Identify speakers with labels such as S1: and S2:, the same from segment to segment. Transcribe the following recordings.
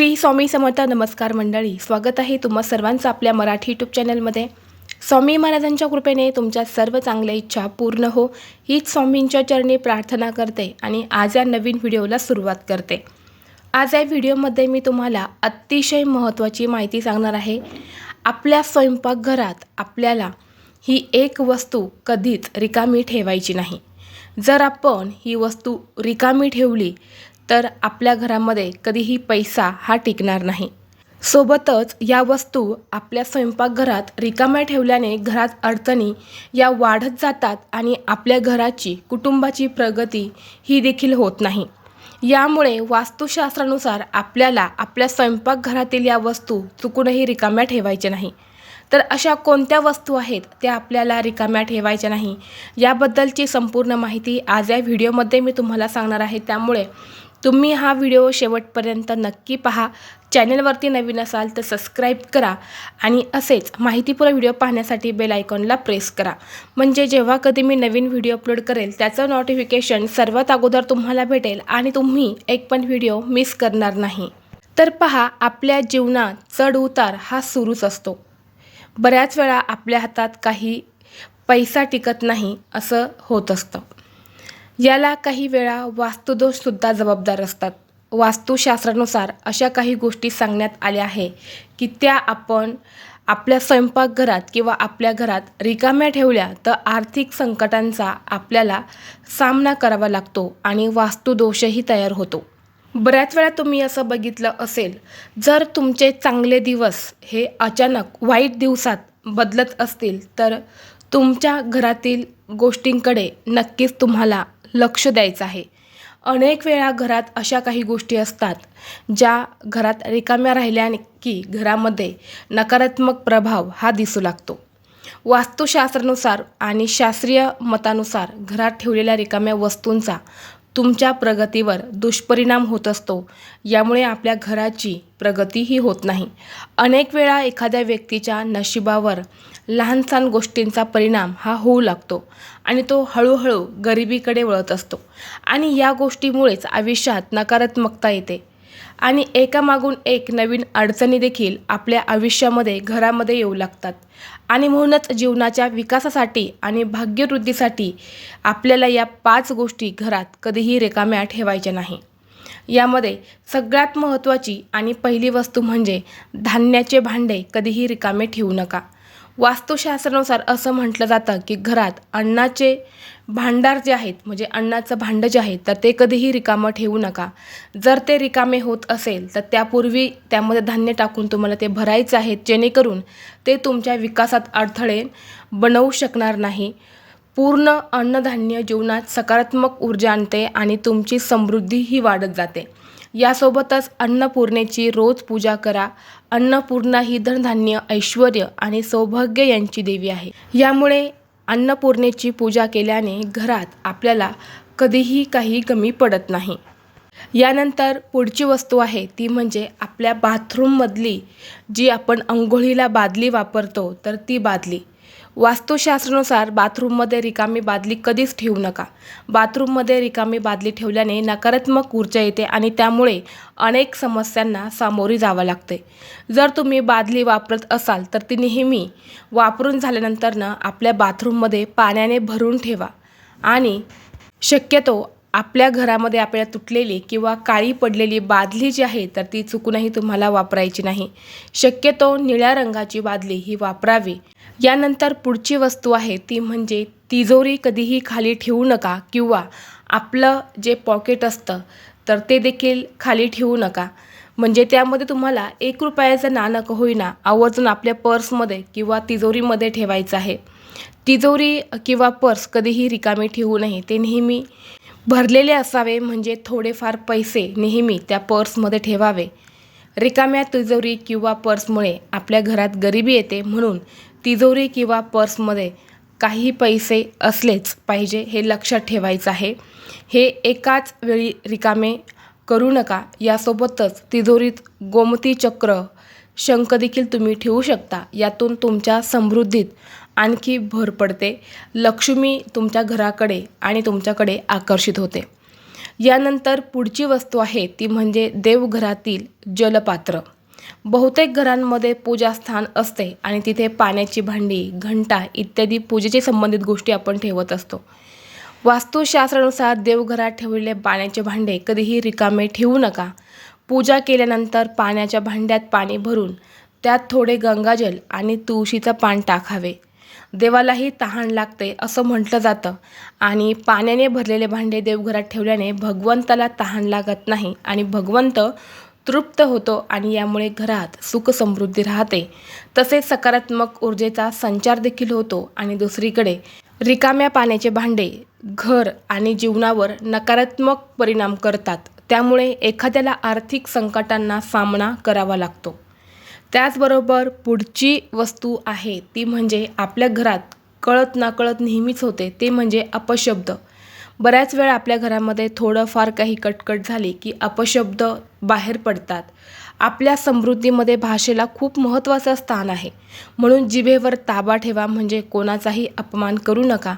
S1: श्री स्वामी समर्थ नमस्कार मंडळी स्वागत आहे तुम्हा सर्वांचं आपल्या मराठी यूट्यूब चॅनलमध्ये स्वामी महाराजांच्या कृपेने तुमच्या सर्व चांगल्या इच्छा पूर्ण हो हीच स्वामींच्या चरणी प्रार्थना करते आणि आज या नवीन व्हिडिओला सुरुवात करते. आज या व्हिडिओमध्ये मी तुम्हाला अतिशय महत्त्वाची माहिती सांगणार आहे. आपल्या स्वयंपाकघरात आपल्याला ही एक वस्तू कधीच रिकामी ठेवायची नाही. जर आपण ही वस्तू रिकामी ठेवली तर आपल्या घरामध्ये कधीही पैसा हा टिकणार नाही. सोबतच या वस्तू आपल्या स्वयंपाकघरात रिकाम्या ठेवल्याने घरात अडचणी या वाढत जातात आणि आपल्या घराची कुटुंबाची प्रगती ही देखील होत नाही. यामुळे वास्तुशास्त्रानुसार आपल्याला आपल्या स्वयंपाकघरातील या वस्तू चुकूनही रिकाम्या ठेवायच्या नाही. तर अशा कोणत्या वस्तू आहेत त्या आपल्याला रिकाम्या ठेवायच्या नाही? याबद्दलची संपूर्ण माहिती आज या व्हिडिओमध्ये मी तुम्हाला सांगणार आहे. त्यामुळे तुम्ही हा व्हिडिओ शेवटपर्यंत नक्की पहा. चॅनलवरती नवीन असाल तर सबस्क्राईब करा आणि असेच माहितीपूर्ण व्हिडिओ पाहण्यासाठी बेल आयकॉनला प्रेस करा. म्हणजे जेव्हा कधी मी नवीन व्हिडिओ अपलोड करेल त्याचं नोटिफिकेशन सर्वात अगोदर तुम्हाला भेटेल आणि तुम्ही एक पण व्हिडिओ मिस करणार नाही. तर पहा आपल्या जीवनात चढ उतार हा सुरूच असतो. बऱ्याच वेळा आपल्या हातात काही पैसा टिकत नाही असं होत असतं. याला काही वेळा वास्तुदोषसुद्धा जबाबदार असतात. वास्तुशास्त्रानुसार अशा काही गोष्टी सांगण्यात आल्या आहे की त्या आपण आपल्या स्वयंपाकघरात किंवा आपल्या घरात रिकाम्या ठेवल्या तर आर्थिक संकटांचा आपल्याला सामना करावा लागतो आणि वास्तुदोषही तयार होतो. बऱ्याच वेळा तुम्ही असं बघितलं असेल जर तुमचे चांगले दिवस हे अचानक वाईट दिवसात बदलत असतील तर तुमच्या घरातील गोष्टींकडे नक्कीच तुम्हाला लक्ष द्यायचं आहे. अनेक वेळा घरात अशा काही गोष्टी असतात ज्या घरात रिकाम्या राहिल्या की घरामध्ये नकारात्मक प्रभाव हा दिसू लागतो. वास्तुशास्त्रानुसार आणि शास्त्रीय मतानुसार घरात ठेवलेल्या रिकाम्या वस्तूंचा तुमच्या प्रगतीवर दुष्परिणाम होत असतो. यामुळे आपल्या घराची प्रगतीही होत नाही. अनेक वेळा एखाद्या व्यक्तीच्या नशिबावर लहान सहान गोष्टींचा परिणाम हा होऊ लागतो आणि तो हळूहळू गरिबीकडे वळत असतो. आणि या गोष्टीमुळेच आयुष्यात नकारात्मकता येते. आणि एकामागून एक नवीन अडचणी देखील आपल्या आयुष्यामध्ये घरामध्ये येऊ लागतात. आणि म्हणूनच जीवनाच्या विकासासाठी आणि भाग्यवृद्धीसाठी आपल्याला या पाच गोष्टी घरात कधीही रिकाम्या ठेवायच्या नाही. यामध्ये सगळ्यात महत्त्वाची आणि पहिली वस्तू म्हणजे धान्याचे भांडे कधीही रिकामे ठेवू नका. वास्तुशास्त्रानुसार असं म्हटलं जातं की घरात अन्नाचे भांडार जे आहेत म्हणजे अन्नाचं भांडं जे आहे तर ते कधीही रिकामं ठेवू नका. जर ते रिकामे होत असेल तर त्यापूर्वी त्यामध्ये धान्य टाकून तुम्हाला ते भरायचं आहे जेणेकरून ते तुमच्या विकासात अडथळे बनवू शकणार नाही. पूर्ण अन्नधान्य जीवनात सकारात्मक ऊर्जा आणते आणि तुमची समृद्धीही वाढत जाते. यासोबतच अन्नपूर्णेची रोज पूजा करा. अन्नपूर्णा ही धनधान्य ऐश्वर आणि सौभाग्य यांची देवी आहे. यामुळे अन्नपूर्णेची पूजा केल्याने घरात आपल्याला कधीही काही कमी पडत नाही. यानंतर पुढची वस्तू आहे ती म्हणजे आपल्या बाथरूममधली जी आपण अंघोळीला बादली वापरतो तर ती बादली. वास्तुशास्त्रानुसार बाथरूममध्ये रिकामी बादली कधीच ठेवू नका. बाथरूममध्ये रिकामी बादली ठेवल्याने नकारात्मक ऊर्जा येते आणि त्यामुळे अनेक समस्यांना सामोरी जावं लागते. जर तुम्ही बादली वापरत असाल तर ती नेहमी वापरून झाल्यानंतरनं आपल्या बाथरूममध्ये पाण्याने भरून ठेवा. आणि शक्यतो आपल्या घरामध्ये आपल्याला तुटलेली किंवा काळी पडलेली बादली जी आहे तर ती चुकूनही तुम्हाला वापरायची नाही. शक्यतो निळ्या रंगाची बादली ही वापरावी. यानंतर पुढची वस्तू आहे ती म्हणजे तिजोरी कधीही खाली ठेवू नका किंवा आपलं जे पॉकेट असतं तर ते देखील खाली ठेवू नका. म्हणजे त्यामध्ये तुम्हाला एक रुपयाचं नाणक होईना आवर्जून आपल्या पर्समध्ये किंवा तिजोरीमध्ये ठेवायचं आहे. तिजोरी किंवा पर्स कधीही रिकामी ठेवू नये ते नेहमी भरलेले असावे म्हणजे थोडेफार पैसे नेहमी त्या पर्समध्ये ठेवावे. रिकाम्या तिजोरी किंवा पर्समुळे आपल्या घरात गरिबी येते म्हणून तिजोरी किंवा पर्समध्ये काही पैसे असलेच पाहिजे हे लक्षात ठेवायचं आहे. हे एकाच वेळी रिकामे करू नका. यासोबतच तिजोरीत गोमती चक्र शंख देखील तुम्ही ठेवू शकता. यातून तुमच्या समृद्धीत आणखी भर पडते. लक्ष्मी तुमच्या घराकडे आणि तुमच्याकडे आकर्षित होते. यानंतर पुढची वस्तू आहे ती म्हणजे देवघरातील जलपात्र. बहुतेक घरांमध्ये पूजास्थान असते आणि तिथे पाण्याची भांडी घंटा इत्यादी पूजेशी संबंधित गोष्टी आपण ठेवत असतो. वास्तुशास्त्रानुसार देवघरात ठेवलेले पाण्याचे भांडे कधीही रिकामे ठेवू नका. पूजा केल्यानंतर पाण्याच्या भांड्यात पाणी भरून त्यात थोडे गंगाजल आणि तुळशीचं पान टाकावे. देवालाही तहान लागते असं म्हटलं जातं आणि पाण्याने भरलेले भांडे देवघरात ठेवल्याने भगवंताला तहान लागत नाही आणि भगवंत तृप्त होतो आणि यामुळे घरात सुख समृद्धी राहते. तसेच सकारात्मक ऊर्जेचा संचार देखील होतो आणि दुसरीकडे रिकाम्या पाण्याचे भांडे घर आणि जीवनावर नकारात्मक परिणाम करतात. त्यामुळे एखाद्याला आर्थिक संकटांना सामना करावा लागतो. त्याचबरोबर पुढची वस्तू आहे ती म्हणजे आपल्या घरात कळत नाकळत नेहमीच होते ते म्हणजे अपशब्द. बऱ्याच वेळा आपल्या घरामध्ये थोडंफार काही कटकट झाली की अपशब्द बाहेर पडतात. आपल्या समृद्धीमध्ये भाषेला खूप महत्त्वाचं स्थान आहे. म्हणून जिभेवर ताबा ठेवा म्हणजे कोणाचाही अपमान करू नका.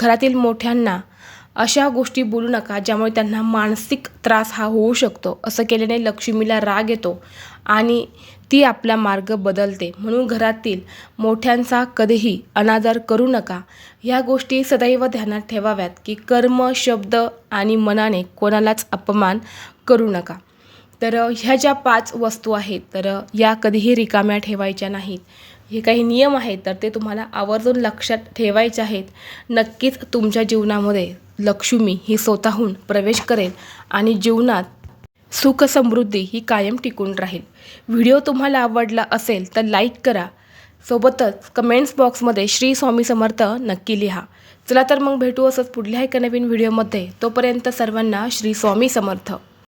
S1: घरातील मोठ्यांना अशा गोष्टी बोलू नका ज्यामुळे त्यांना मानसिक त्रास हा होऊ शकतो. असं केल्याने लक्ष्मीला राग येतो आणि ती आपला मार्ग बदलते. म्हणून घरातील मोठ्यांचा कधीही अनादर करू नका. ह्या गोष्टी सदैव ध्यानात ठेवाव्यात की कर्म शब्द आणि मनाने कोणालाच अपमान करू नका. तर ह्या ज्या पाच वस्तू आहेत तर या कधीही रिकाम्या ठेवायच्या नाहीत. हे काही नियम आहेत तर ते तुम्हाला आवर्जून लक्षात ठेवायचे आहेत. नक्कीच तुमच्या जीवनामध्ये लक्ष्मी ही स्वतःहून प्रवेश करेल आणि जीवनात सुख समृद्धी ही कायम टिकून राहील. व्हिडिओ तुम्हाला आवडला असेल तर लाईक करा. सोबतच कमेंट्स बॉक्समध्ये श्री स्वामी समर्थ नक्की लिहा. चला तर मग भेटू असंच पुढल्या एका नवीन व्हिडिओमध्ये. तोपर्यंत सर्वांना श्री स्वामी समर्थ.